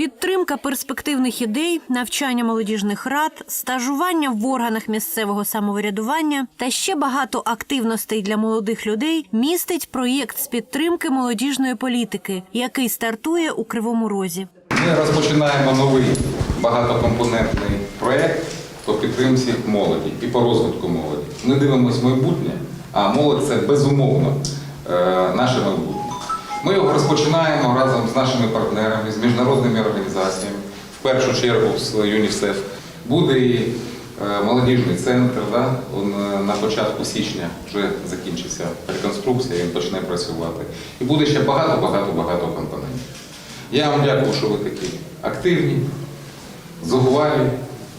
Підтримка перспективних ідей, навчання молодіжних рад, стажування в органах місцевого самоврядування та ще багато активностей для молодих людей містить проєкт з підтримки молодіжної політики, який стартує у Кривому Розі. Ми розпочинаємо новий багатокомпонентний проєкт по підтримці молоді і по розвитку молоді. Ми дивимося майбутнє, а молодь це безумовно е, наше майбутнє. Ми його розпочинаємо разом з нашими партнерами, з міжнародними організаціями, в першу чергу з ЮНІСЕФ. Буде і е, молодіжний центр. Да? Он, е, на початку січня вже закінчиться реконструкція, він почне працювати. І буде ще багато-багато-багато компонентів. Я вам дякую, що ви такі активні, зухвалі,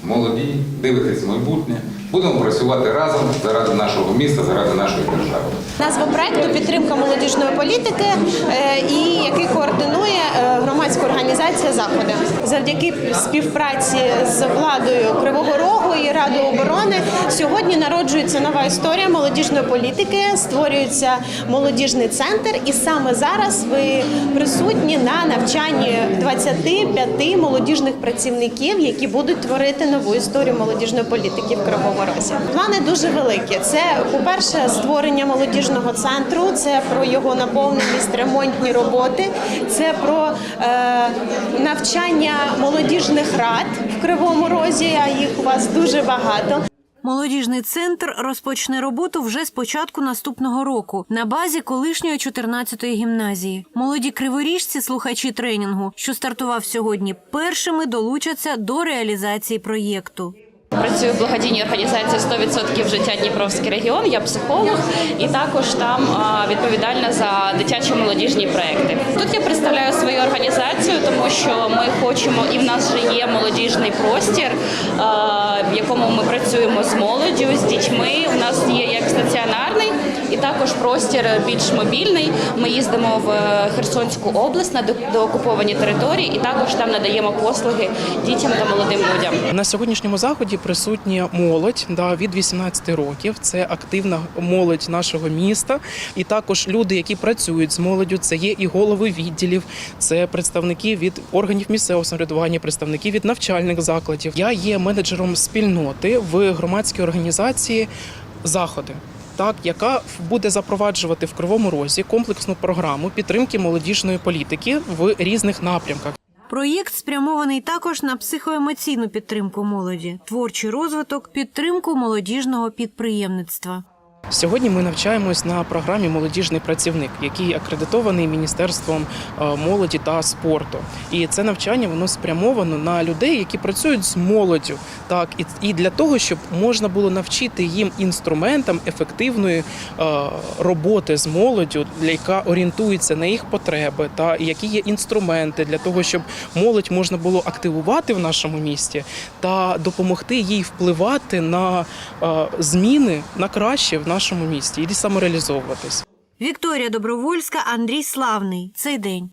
молоді, дивитесь майбутнє. Будемо працювати разом заради нашого міста, заради нашої держави. Назва проекту підтримка молодіжної політики, е, і який координує е, громадська організація Заходи. Завдяки співпраці з владою Кривого Рогу і Радою оборони сьогодні народжується нова історія молодіжної політики. Створюється молодіжний центр, і саме зараз ви присутні на навчанні 25 молодіжних працівників, які будуть творити нову історію молодіжної політики в Кривому Розі. Плани дуже великі. Це, по-перше, створення молодіжного центру, це про його наповненість, ремонтні роботи, це про е, навчання молодіжних рад в Кривому Розі. А їх у вас дуже багато. Молодіжний центр розпочне роботу вже з початку наступного року на базі колишньої 14-ї гімназії. Молоді криворіжці, слухачі тренінгу, що стартував сьогодні, першими долучаться до реалізації проєкту. Працюю в благодійній організації «100% життя Дніпровський регіон. Я психолог і також там відповідальна за дитячі молодіжні проекти. Тут я представляю свою організацію, що ми хочемо, і в нас вже є молодіжний простір, в якому ми працюємо з молоддю, з дітьми. У нас є як стаціонарний, також простір більш мобільний. Ми їздимо в е, Херсонську область на деокуповані території, і також там надаємо послуги дітям та молодим людям. На сьогоднішньому заході присутня молодь да, від 18 років. Це активна молодь нашого міста, і також люди, які працюють з молоддю. Це є і голови відділів, це представники від органів місцевого самоврядування, представники від навчальних закладів. Я є менеджером спільноти в громадській організації заходи. Так, яка буде запроваджувати в Кривому Розі комплексну програму підтримки молодіжної політики в різних напрямках. Проєкт спрямований також на психоемоційну підтримку молоді, творчий розвиток, підтримку молодіжного підприємництва. Сьогодні ми навчаємось на програмі Молодіжний працівник, який акредитований міністерством е, молоді та спорту. І це навчання воно спрямовано на людей, які працюють з молоддю, так і, для того, щоб можна було навчити їм інструментам ефективної е, роботи з молоддю, яка орієнтується на їх потреби, та які є інструменти для того, щоб молодь можна було активувати в нашому місті та допомогти їй впливати на е, зміни на краще в нашому місті і самореалізовуватись. Вікторія Добровольська, Андрій Славний. Цей день.